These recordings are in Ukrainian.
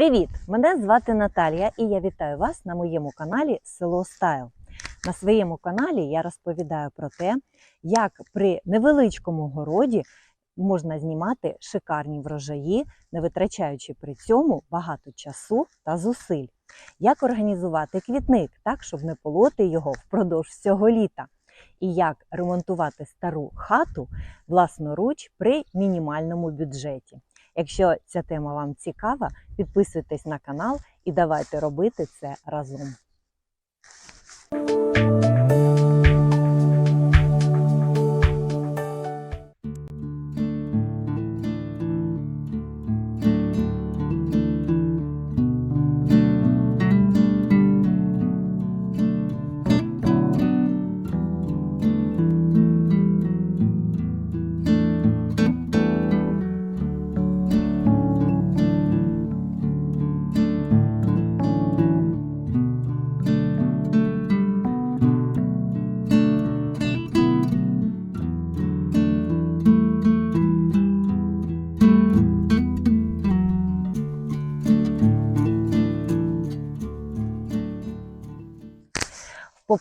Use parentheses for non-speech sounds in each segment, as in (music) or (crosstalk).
Привіт! Мене звати Наталія і я вітаю вас на моєму каналі Село Стайл. На своєму каналі я розповідаю про те, як при невеличкому городі можна знімати шикарні врожаї, не витрачаючи при цьому багато часу та зусиль. Як організувати квітник так, щоб не полоти його впродовж всього літа. І як ремонтувати стару хату власноруч при мінімальному бюджеті. Якщо ця тема вам цікава, підписуйтесь на канал і давайте робити це разом.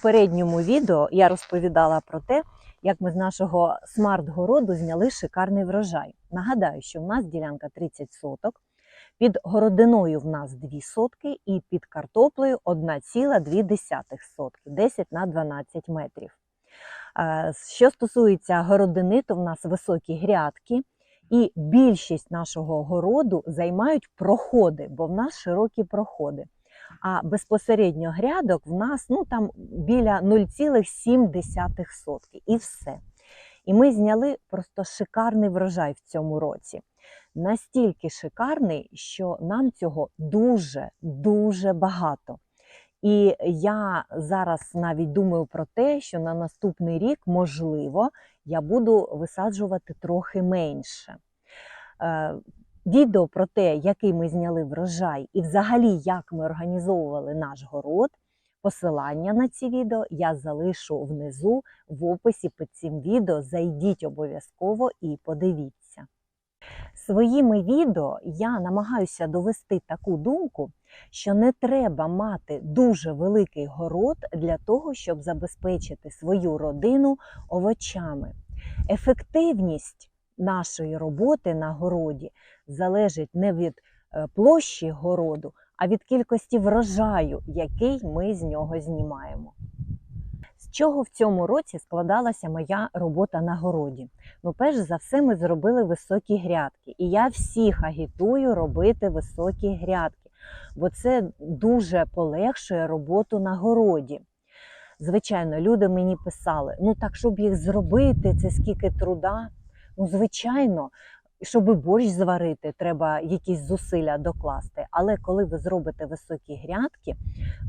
Попередньому відео я розповідала про те, як ми з нашого смарт-городу зняли шикарний врожай. Нагадаю, що в нас ділянка 30 соток, під городиною в нас 2 сотки і під картоплею 1,2 сотки, 10 на 12 метрів. Е, Що стосується городини, то в нас високі грядки, і більшість нашого городу займають проходи, бо в нас широкі проходи. А безпосередньо грядок в нас ну там біля 0,7 сотки і все. І ми зняли просто шикарний врожай в цьому році. Настільки шикарний, що нам цього дуже дуже багато. І я зараз навіть думаю про те, що на наступний рік, можливо, я буду висаджувати трохи менше. Відео про те, який ми зняли врожай, і взагалі як ми організовували наш город, посилання на ці відео я залишу внизу в описі під цим відео. Зайдіть обов'язково і подивіться. Своїми відео я намагаюся довести таку думку, що не треба мати дуже великий город для того, щоб забезпечити свою родину овочами. Ефективність нашої роботи на городі залежить не від е, площі городу, а від кількості врожаю, який ми з нього знімаємо. З чого в цьому році складалася моя робота на городі? Ну, перш за все, ми зробили високі грядки. І я всіх агітую робити високі грядки, бо це дуже полегшує роботу на городі. Звичайно, люди мені писали: ну так, щоб їх зробити, це скільки труда. Ну, звичайно, щоб борщ зварити, треба якісь зусилля докласти. Але коли ви зробите високі грядки,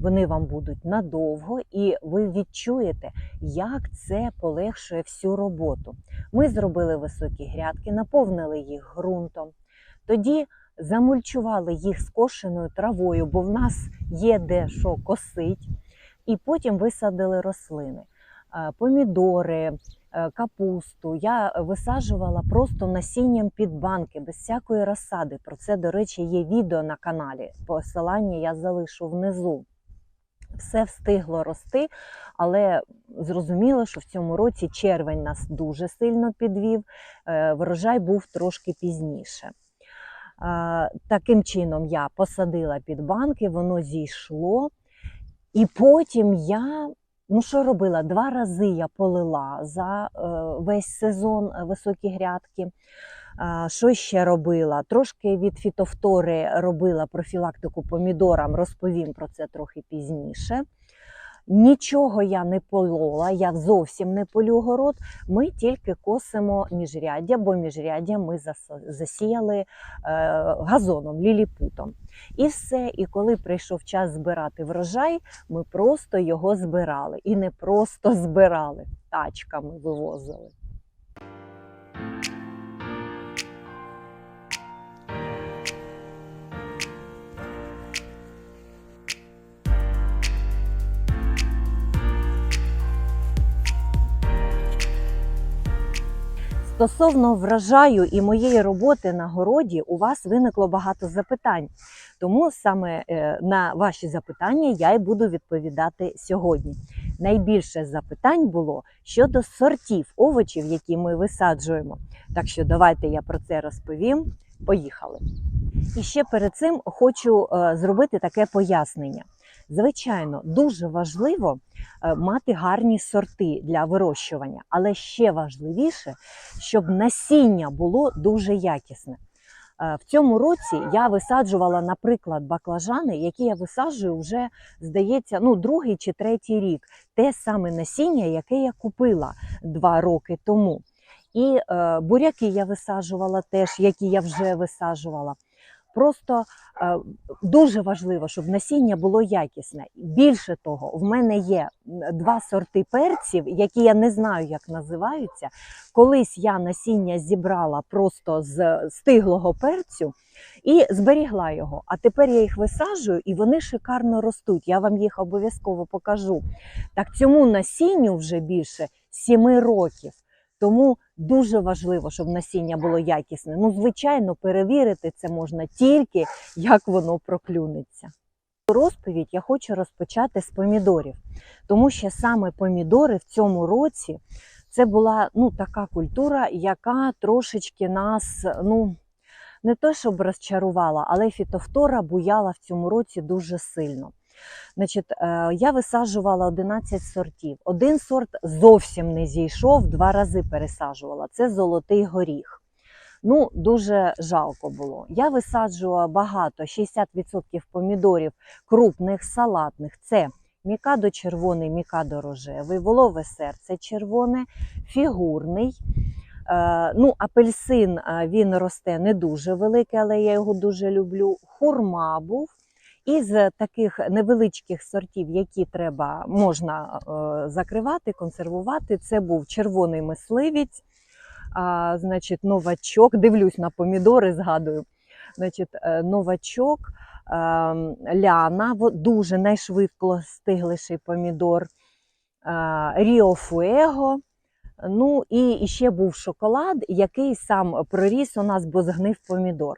вони вам будуть надовго, і ви відчуєте, як це полегшує всю роботу. Ми зробили високі грядки, наповнили їх ґрунтом. Тоді замульчували їх скошеною травою, бо в нас є де що косить. І потім висадили рослини, Е, помідори, капусту. Я висаджувала просто насінням під банки, без всякої розсади. Про це, до речі, є відео на каналі. Посилання я залишу внизу. Все встигло рости, але зрозуміло, що в цьому році червень нас дуже сильно підвів, е, врожай був трошки пізніше. Е, Таким чином я посадила під банки, воно зійшло. І потім я Ну, що робила? Два рази я полила за е, весь сезон е, високі грядки. Що ще робила? Трошки від фітофтори робила профілактику помідорам, розповім про це трохи пізніше. Нічого я не полола, я зовсім не полю город. Ми тільки косимо міжряддя, бо міжряддя ми зас- засіяли е, газоном, ліліпутом. І все. І коли прийшов час збирати врожай, ми просто його збирали. І не просто збирали, тачками вивозили. Стосовно врожаю і моєї роботи на городі, у вас виникло багато запитань. Тому саме е, на ваші запитання я й буду відповідати сьогодні. Найбільше запитань було щодо сортів овочів, які ми висаджуємо. Так що давайте я про це розповім. Поїхали. І ще перед цим хочу е, зробити таке пояснення. Звичайно, дуже важливо е, мати гарні сорти для вирощування, але ще важливіше, щоб насіння було дуже якісне. Е, В цьому році я висаджувала, наприклад, баклажани, які я висаджую вже, здається, ну, другий чи третій рік. Те саме насіння, яке я купила два роки тому. І е, буряки я висаджувала теж, які я вже висаджувала. Просто е, дуже важливо, щоб насіння було якісне. Більше того, в мене є два сорти перців, які я не знаю, як називаються. Колись я насіння зібрала просто з стиглого перцю і зберігла його. А тепер я їх висаджую і вони шикарно ростуть. Я вам їх обов'язково покажу. Так цьому насінню вже більше 7 років. Тому дуже важливо, щоб насіння було якісне. Ну, звичайно, перевірити це можна тільки, як воно проклюнеться. Розповідь я хочу розпочати з помідорів, тому що саме помідори в цьому році це була ну, така культура, яка трошечки нас ну, не то щоб розчарувала, але фітофтора буяла в цьому році дуже сильно. Значить, е, я висаджувала 11 сортів. Один сорт зовсім не зійшов, два рази пересаджувала. Це золотий горіх. Ну, дуже жалко було. Я висаджувала багато, 60% помідорів крупних, салатних. Це мікадо червоний, мікадо рожевий, волове серце червоне, фігурний. Е, ну, апельсин е, він росте не дуже великий, але я його дуже люблю. Хурма був. Із таких невеличких сортів, які треба можна е, закривати, консервувати, це був червоний мисливець, а, значить, новачок. Дивлюсь на помідори, згадую. Значить, е, новачок, е, ляна, дуже найшвидко стигліший помідор, е, Ріо. Ну і ще був шоколад, який сам проріс у нас, бо згнив помідор.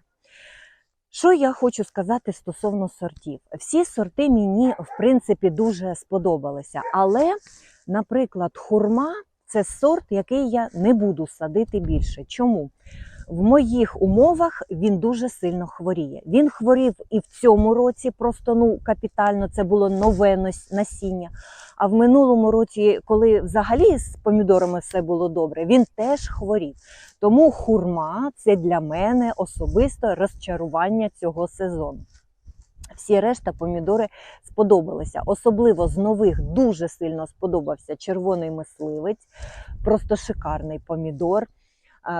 Що я хочу сказати стосовно сортів? Всі сорти мені, в принципі, дуже сподобалися. Але, наприклад, хурма це сорт, який я не буду садити більше. Чому? В моїх умовах він дуже сильно хворіє. Він хворів і в цьому році, просто ну капітально це було нове насіння. А в минулому році, коли взагалі з помідорами все було добре, він теж хворів. Тому хурма це для мене особисто розчарування цього сезону. Всі решта помідори сподобалися. Особливо з нових дуже сильно сподобався червоний мисливець, просто шикарний помідор,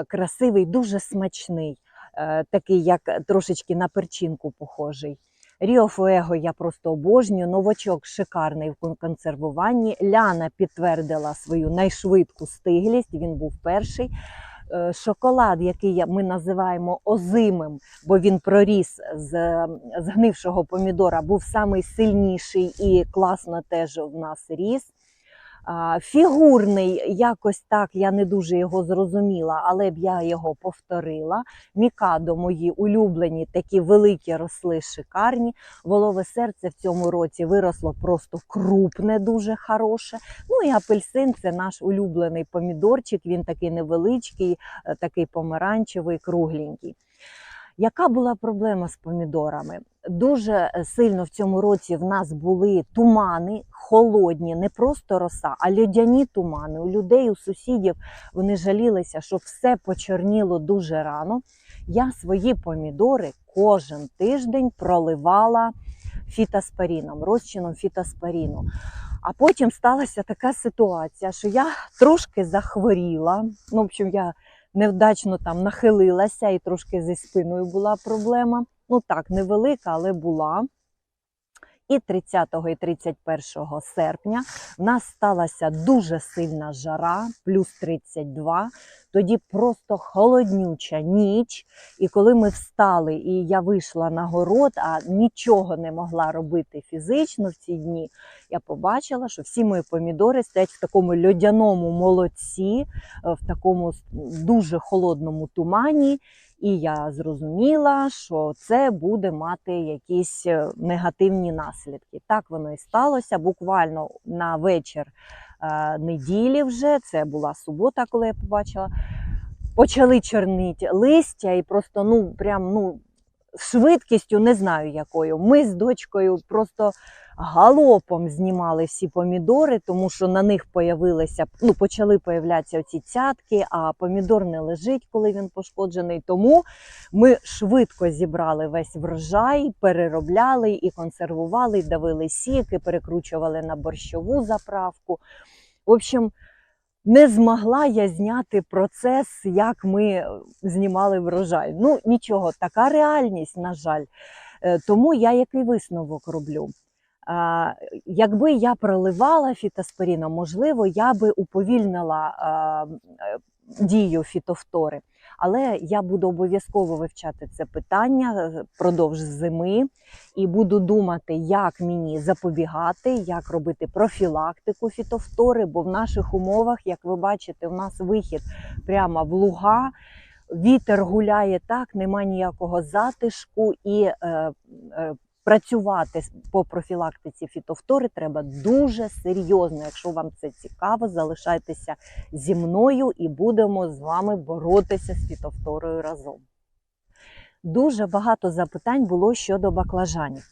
красивий, дуже смачний, е, такий, як трошечки на перчинку похожий. Ріо Фуего я просто обожнюю. Новачок шикарний в консервуванні. Ляна підтвердила свою найшвидку стиглість. Він був перший. Е, Шоколад, який ми називаємо озимим, бо він проріс з згнившого помідора, був самий сильніший і класно теж в нас ріс. Фігурний, якось так, я не дуже його зрозуміла, але б я його повторила. Мікадо мої улюблені, такі великі росли, шикарні. Волове серце в цьому році виросло просто крупне, дуже хороше. Ну і апельсин це наш улюблений помідорчик. Він такий невеличкий, е, такий помаранчевий, кругленький. Яка була проблема з помідорами? Дуже е, сильно в цьому році в нас були тумани, холодні, не просто роса, а льодяні тумани. У людей, у сусідів вони жалілися, що все почорніло дуже рано. Я свої помідори кожен тиждень проливала фітоспоріном, розчином фітоспоріну. А потім сталася така ситуація, що я трошки захворіла. Ну, в общем, я невдачно там нахилилася і трошки зі спиною була проблема. Ну так, невелика, але була. І 30 і 31 серпня в нас сталася дуже сильна жара, плюс 32. Тоді просто холоднюча ніч. І коли ми встали, і я вийшла на город, а нічого не могла робити фізично в ці дні, я побачила, що всі мої помідори стоять в такому льодяному молоці, е, в такому дуже холодному тумані. І я зрозуміла, що це буде мати якісь е, негативні наслідки. Так воно і сталося. Буквально на вечір е, неділі вже це була субота, коли я побачила. Почали чорнити листя і просто ну прям ну швидкістю не знаю якою. Ми з дочкою просто галопом знімали всі помідори, тому що на них появилися, ну, почали появлятися оці цятки, а помідор не лежить, коли він пошкоджений. Тому ми швидко зібрали весь врожай, переробляли і консервували, давили сік, і перекручували на борщову заправку. В общем, не змогла я зняти процес, як ми знімали врожай. Ну нічого, така реальність, на жаль. Е, Тому я який висновок роблю. Якби я проливала фітоспоріном, можливо, я би уповільнила е, дію фітофтори. Але я буду обов'язково вивчати це питання е, впродовж зими і буду думати, як мені запобігати, як робити профілактику фітофтори, бо в наших умовах, як ви бачите, у нас вихід прямо в луга. Вітер гуляє так, нема ніякого затишку і е, е, працювати по профілактиці фітофтори треба дуже серйозно. Якщо вам це цікаво, залишайтеся зі мною і будемо з вами боротися з фітофторою разом. Дуже багато запитань було щодо баклажанів.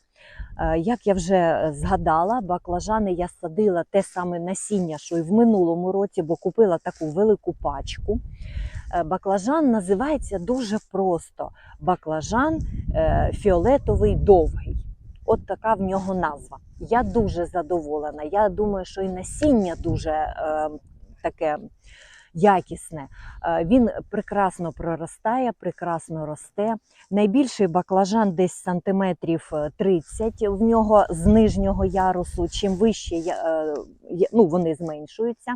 Е, Як я вже згадала, баклажани я садила те саме насіння, що й в минулому році, бо купила таку велику пачку. Е, Баклажан називається дуже просто: баклажан е, фіолетовий довгий. От така в нього назва. Я дуже задоволена. Я думаю, що і насіння дуже е, таке якісне. Е, він прекрасно проростає, прекрасно росте. Найбільший баклажан десь сантиметрів е, 30 в нього з нижнього ярусу. Чим вище я- е, ну, вони зменшуються.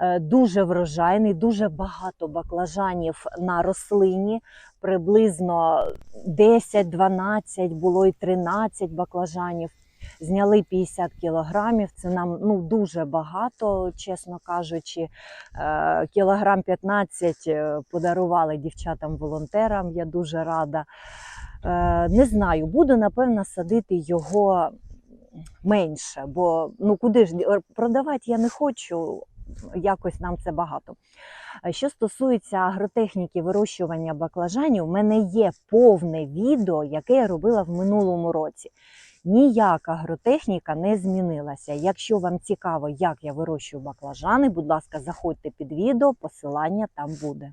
Е, Дуже врожайний, дуже багато баклажанів на рослині. Приблизно 10-12, було і 13 баклажанів. Зняли 50 кілограмів. Це нам ну дуже багато, чесно кажучи. Е, Кілограм 15 е, подарували дівчатам-волонтерам. Я дуже рада. Не знаю, буду напевно садити його менше, бо ну куди ж продавати я не хочу. Якось нам це багато. Е, Що стосується агротехніки вирощування баклажанів, у мене є повне відео, яке я робила в минулому році. Ніяка агротехніка не змінилася. Якщо вам цікаво, як я вирощую баклажани, будь ласка, заходьте під відео, посилання там буде.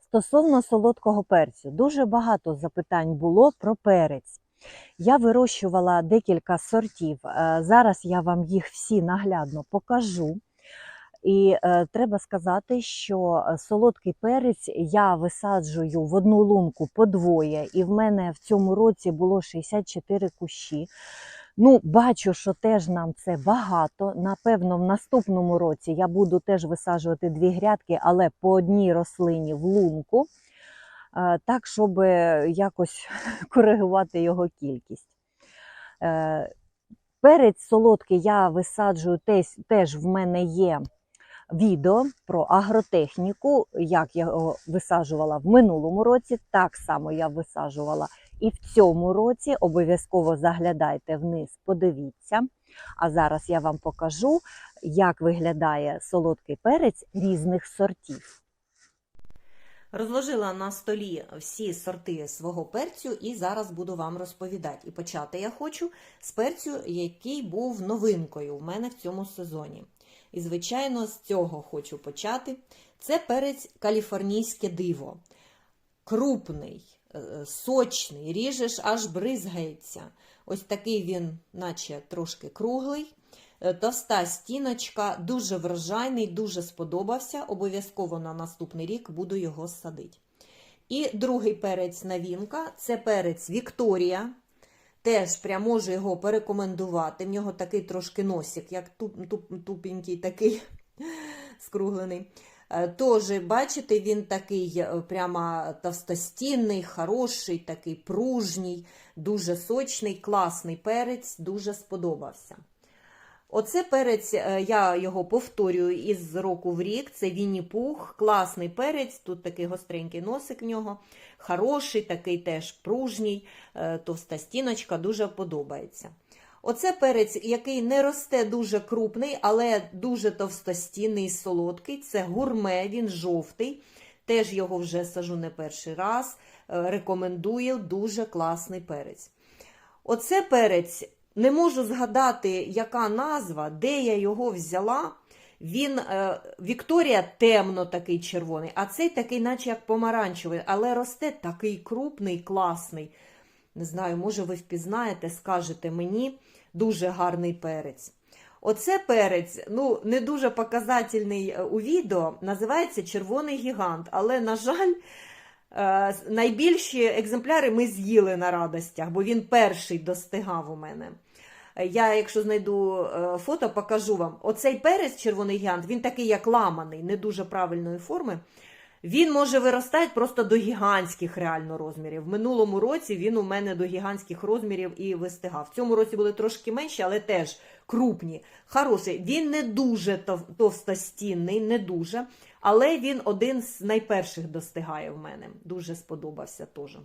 Стосовно солодкого перцю, дуже багато запитань було про перець. Я вирощувала декілька сортів. Е, Зараз я вам їх всі наглядно покажу. І е, треба сказати, що е, солодкий перець я висаджую в одну лунку по двоє, і в мене в цьому році було 64 кущі. Ну, бачу, що теж нам це багато. Напевно, в наступному році я буду теж висаджувати дві грядки, але по одній рослині в лунку, е, так, щоб якось (laughs) коригувати його кількість. Е, Перець солодкий я висаджую теж в мене є відео про агротехніку, як я його висаджувала в минулому році. Так само я висаджувала і в цьому році. Обов'язково заглядайте вниз, подивіться. А зараз я вам покажу, як виглядає солодкий перець різних сортів. Розложила на столі всі сорти свого перцю і зараз буду вам розповідати. І почати я хочу з перцю, який був новинкою в мене в цьому сезоні. І, звичайно, з цього хочу почати. Це перець каліфорнійське диво. Крупний, е, сочний, ріжеш, аж бризгається. Ось такий він, наче трошки круглий. Е, Товста стіночка, дуже врожайний, дуже сподобався. Обов'язково на наступний рік буду його садити. І другий перець новинка це перець Вікторія. Теж прям можу його порекомендувати. В нього такий трошки носик, як туп, туп, тупенький такий (laughs) скруглений. Е, Тож, бачите, він такий е, прямо товстостінний, хороший, такий пружній, дуже сочний, класний перець, дуже сподобався. Оце перець, е, я його повторюю із року в рік. Це Вінні Пух, класний перець. Тут такий гостренький носик в нього, хороший, такий теж пружній, е, товста стіночка, дуже подобається. Оце перець, який не росте дуже крупний, але дуже товстостінний і солодкий. Це гурме, він жовтий. Теж його вже сажу не перший раз. Е, Рекомендую дуже класний перець. Оце перець, не можу згадати, яка назва, де я його взяла. Він е, Вікторія темно такий червоний, а цей такий, наче як помаранчевий, але росте такий крупний, класний. Не знаю, може, ви впізнаєте, скажете мені, дуже гарний перець. Оце перець, ну, не дуже показательний е, у відео, називається червоний гігант, але, на жаль, е, найбільші екземпляри ми з'їли на радостях, бо він перший достигав у мене. Я, якщо знайду е, фото, покажу вам. Оцей перець червоний гігант, він такий, як ламаний, не дуже правильної форми. Він може виростати просто до гігантських реально розмірів. В минулому році він у мене до гігантських розмірів і вистигав. В цьому році були трошки менші, але теж крупні. Хороший. Він не дуже товстостінний, не дуже, але він один з найперших достигає в мене. Дуже сподобався теж.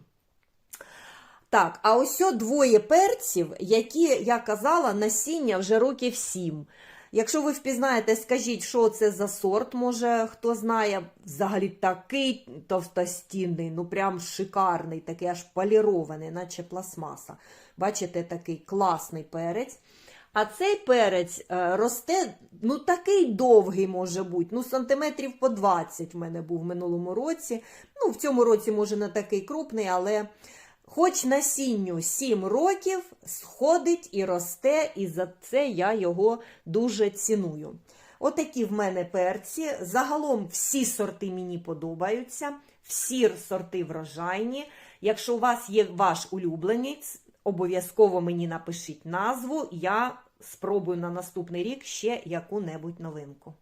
Так, а ось двоє перців, які я казала, насіння вже років сім. Якщо ви впізнаєте, скажіть, що це за сорт, може хто знає, взагалі такий товстостінний, ну прям шикарний, такий аж полірований, наче пластмаса. Бачите, такий класний перець. А цей перець е, росте, ну такий довгий може бути, ну сантиметрів по 20 в мене був в минулому році. Ну, в цьому році, може, не такий крупний, але хоч насінню 7 років сходить і росте, і за це я його дуже ціную. Отакі в мене перці. Загалом всі сорти мені подобаються, всі сорти врожайні. Якщо у вас є ваш улюбленець, обов'язково мені напишіть назву, я спробую на наступний рік ще яку-небудь новинку.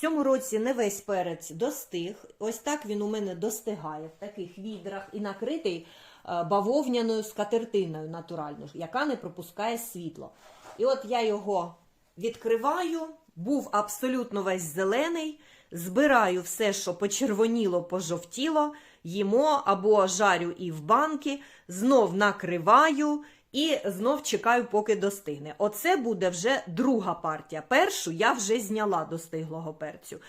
Цьому році не весь перець достиг. Ось так він у мене достигає в таких відрах і накритий е, бавовняною скатертиною натуральною, яка не пропускає світло. І от я його відкриваю, був абсолютно весь зелений, збираю все, що почервоніло, пожовтіло, їмо або жарю і в банки, знов накриваю. І знов чекаю, поки достигне. Оце буде вже друга партія. Першу я вже зняла достиглого перцю.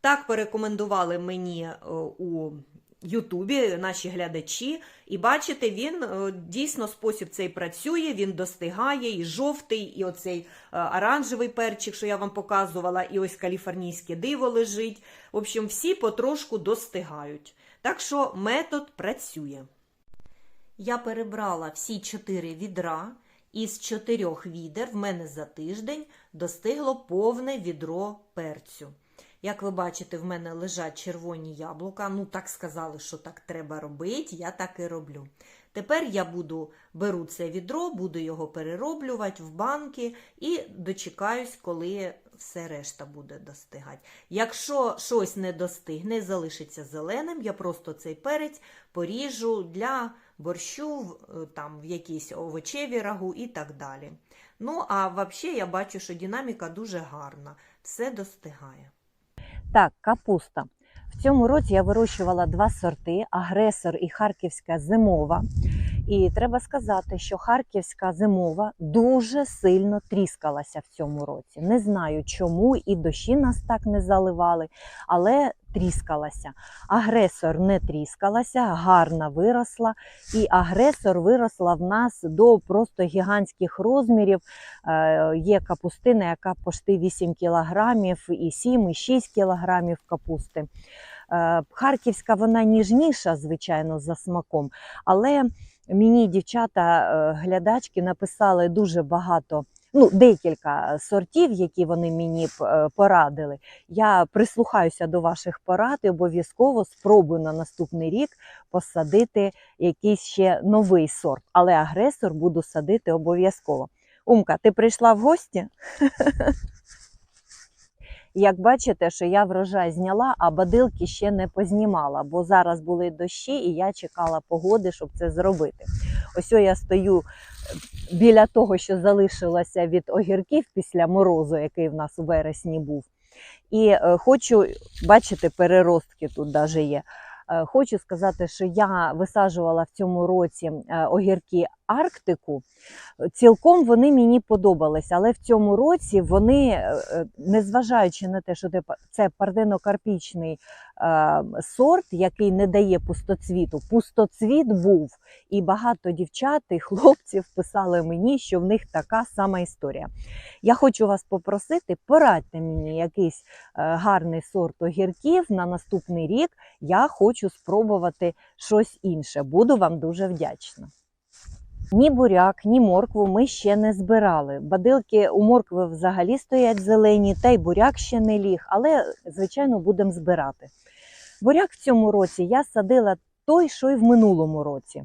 Так порекомендували мені е, у Ютубі наші глядачі. І бачите, він е, дійсно спосіб цей працює, він достигає, і жовтий, і оцей е, оранжевий перчик, що я вам показувала, і ось каліфорнійське диво лежить. В общем, всі потрошку достигають. Так що метод працює. Я перебрала всі чотири відра, і з чотирьох відер в мене за тиждень достигло повне відро перцю. Як ви бачите, в мене лежать червоні яблука. Ну, так сказали, що так треба робити, я так і роблю. Тепер я буду беру це відро, буду його перероблювати в банки і дочекаюсь, коли все решта буде достигати. Якщо щось не достигне, залишиться зеленим, я просто цей перець поріжу для борщу, е, там, в якісь овочеві рагу і так далі. Ну, а взагалі я бачу, що динаміка дуже гарна, все достигає. Так, капуста. В цьому році я вирощувала два сорти: агресор і харківська зимова. І треба сказати, що харківська зимова дуже сильно тріскалася в цьому році. Не знаю чому, і дощі нас так не заливали, але тріскалася. Агресор не тріскалася, гарно виросла. І агресор виросла в нас до просто гігантських розмірів. Е, Є капустина, яка пошти 8 кілограмів, і 7, і 6 кілограмів капусти. Е, Харківська вона ніжніша, звичайно, за смаком, але мені дівчата, е, написали дуже багато ну, декілька сортів, які вони мені е, порадили. Я прислухаюся до ваших порад і обов'язково спробую на наступний рік посадити якийсь ще новий сорт, але агресор буду садити обов'язково. Умка, ти прийшла в гості? (laughs) Як бачите, що я врожай зняла, а бадилки ще не познімала, бо зараз були дощі, і я чекала погоди, щоб це зробити. Ось я стою біля того, що залишилося від огірків після морозу, який в нас у вересні був. І е, хочу, бачите, переростки тут навіть є. Е, Хочу сказати, що я висаджувала в цьому році е, огірки Арктику. Цілком вони мені подобалися, але в цьому році вони, е, е, незважаючи на те, що це па- це парденокарпічний е, сорт, який не дає пустоцвіту, пустоцвіт був, і багато дівчат і хлопців писали мені, що в них така сама історія. Я хочу вас попросити, порадьте мені якийсь гарний сорт огірків на наступний рік. Я хочу спробувати щось інше. Буду вам дуже вдячна. Ні буряк, ні моркву ми ще не збирали. Бадилки у моркви взагалі стоять зелені, та й буряк ще не ліг, але, звичайно, будемо збирати. Буряк в цьому році я садила той, що й в минулому році.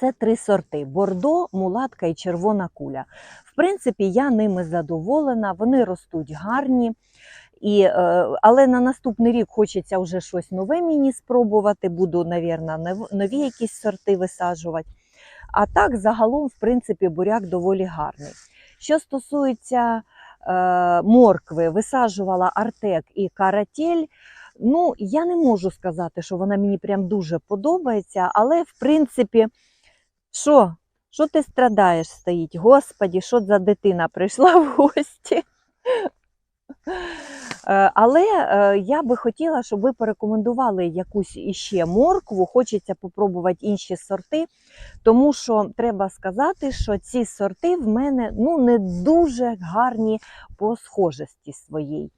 Це три сорти: бордо, мулатка і червона куля. В принципі, я ними задоволена, вони ростуть гарні. І, е, але на наступний рік хочеться вже щось нове мені спробувати. Буду, мабуть, нові якісь сорти висаджувати. А так, загалом, в принципі, буряк доволі гарний. Що стосується е, моркви, висаджувала Артек і Каратель. Ну, я не можу сказати, що вона мені прям дуже подобається, але в принципі, що? Що ти страдаєш стоїть? Господі, що за дитина прийшла в гості? Е, Але е, я би хотіла, щоб ви порекомендували якусь іще моркву. Хочеться попробувати інші сорти, тому що треба сказати, що ці сорти в мене ну, не дуже гарні по схожості своїй.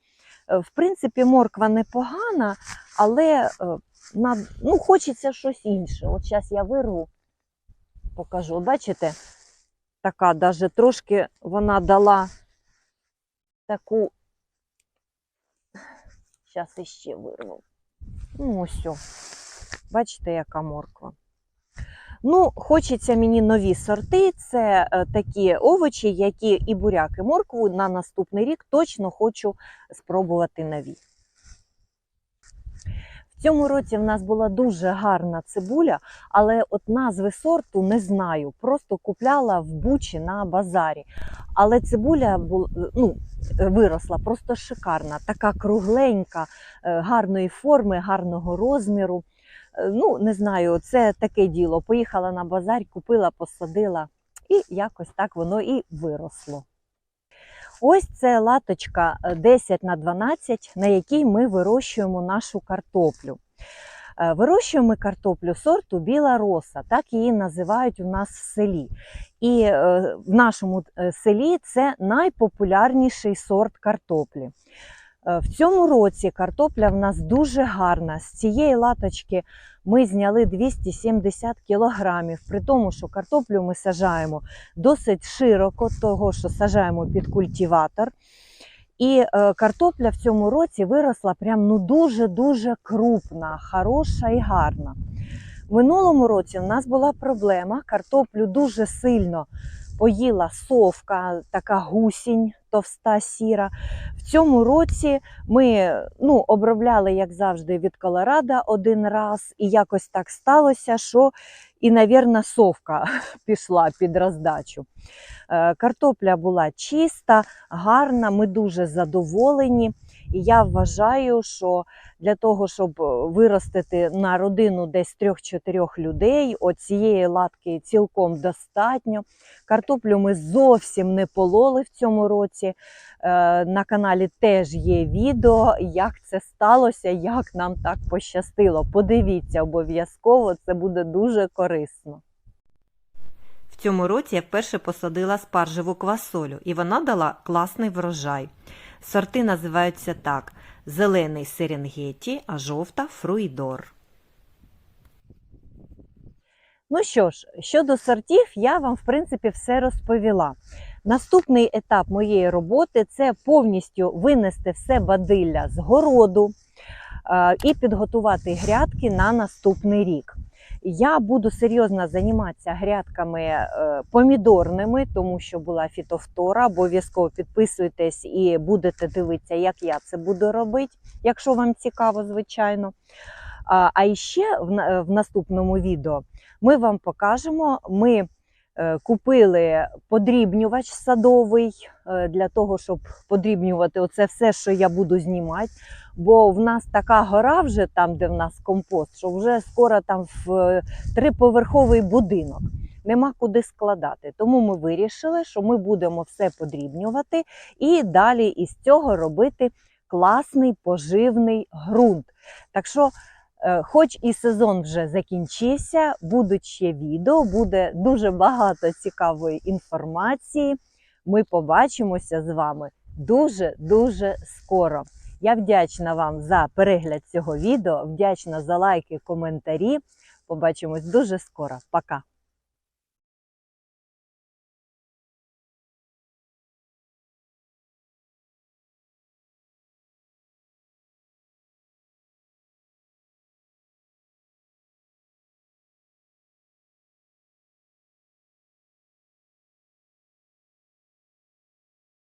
Е, В принципі, морква непогана, але ну, хочеться щось інше. От зараз я вирву, покажу. Бачите, така даже трошки вона дала таку. Зараз іще вирву. Ну, ось. Бачите, яка морква. Ну, хочеться мені нові сорти. Це е, такі овочі, які і буряк, і моркву на наступний рік точно хочу спробувати нові. Цьому році в нас була дуже гарна цибуля, але от назви сорту не знаю. Просто купляла в бучі на базарі. Але цибуля бу- ну, виросла просто шикарна, така кругленька, е, гарної форми, гарного розміру. Е, Ну, не знаю, це таке діло. Поїхала на базар, купила, посадила, і якось так воно і виросло. Ось це латочка е, 10 на 12, на якій ми вирощуємо нашу картоплю. Е, Вирощуємо ми картоплю сорту біла роса, так її називають у нас в селі. І е, в нашому е, селі це найпопулярніший сорт картоплі. Е, В цьому році картопля в нас дуже гарна. З цієї латочки ми зняли 270 кілограмів, при тому, що картоплю ми сажаємо досить широко, того що сажаємо під культиватор. І е, картопля в цьому році виросла прям ну дуже-дуже крупна, хороша і гарна. В минулому році в нас була проблема. Картоплю дуже сильно поїла совка, така гусінь, товста сіра. В цьому році ми ну, обробляли, як завжди, від Колорадо один раз, і якось так сталося, що і, навірно, совка (laughs) пішла під роздачу. Е, Картопля була чиста, гарна, ми дуже задоволені. І я вважаю, що для того, щоб е, виростити на родину десь 3-4 людей, от цієї латки цілком достатньо. Картоплю ми зовсім не пололи в цьому році. Е, На каналі теж є відео, як це сталося, як нам так пощастило. Подивіться обов'язково, це буде дуже корисно. В цьому році я вперше посадила спаржеву квасолю, і вона дала класний врожай. Сорти називаються так: зелений серенгеті, а жовта фруїдор. Ну що ж, щодо сортів, я вам в принципі все розповіла. Наступний етап моєї роботи це повністю винести все бадилля з городу е, і підготувати грядки на наступний рік. Я буду серйозно займатися грядками е, помідорними, тому що була фітофтора. Обов'язково підписуйтесь і будете дивитися, як я це буду робити, якщо вам цікаво, звичайно. А, ще в, наступному відео ми вам покажемо. Ми купили подрібнювач садовий е, для того, щоб подрібнювати оце все, що я буду знімати. Бо в нас така гора вже там, де в нас компост, що вже скоро там в е, триповерховий будинок. Нема куди складати. Тому ми вирішили, що ми будемо все подрібнювати і далі із цього робити класний поживний ґрунт. Так що, е, хоч і сезон вже закінчився, будуть ще відео, буде дуже багато цікавої інформації. Ми побачимося з вами дуже-дуже скоро. Я вдячна вам за перегляд цього відео, вдячна за лайки, коментарі. Побачимось дуже скоро. Пока!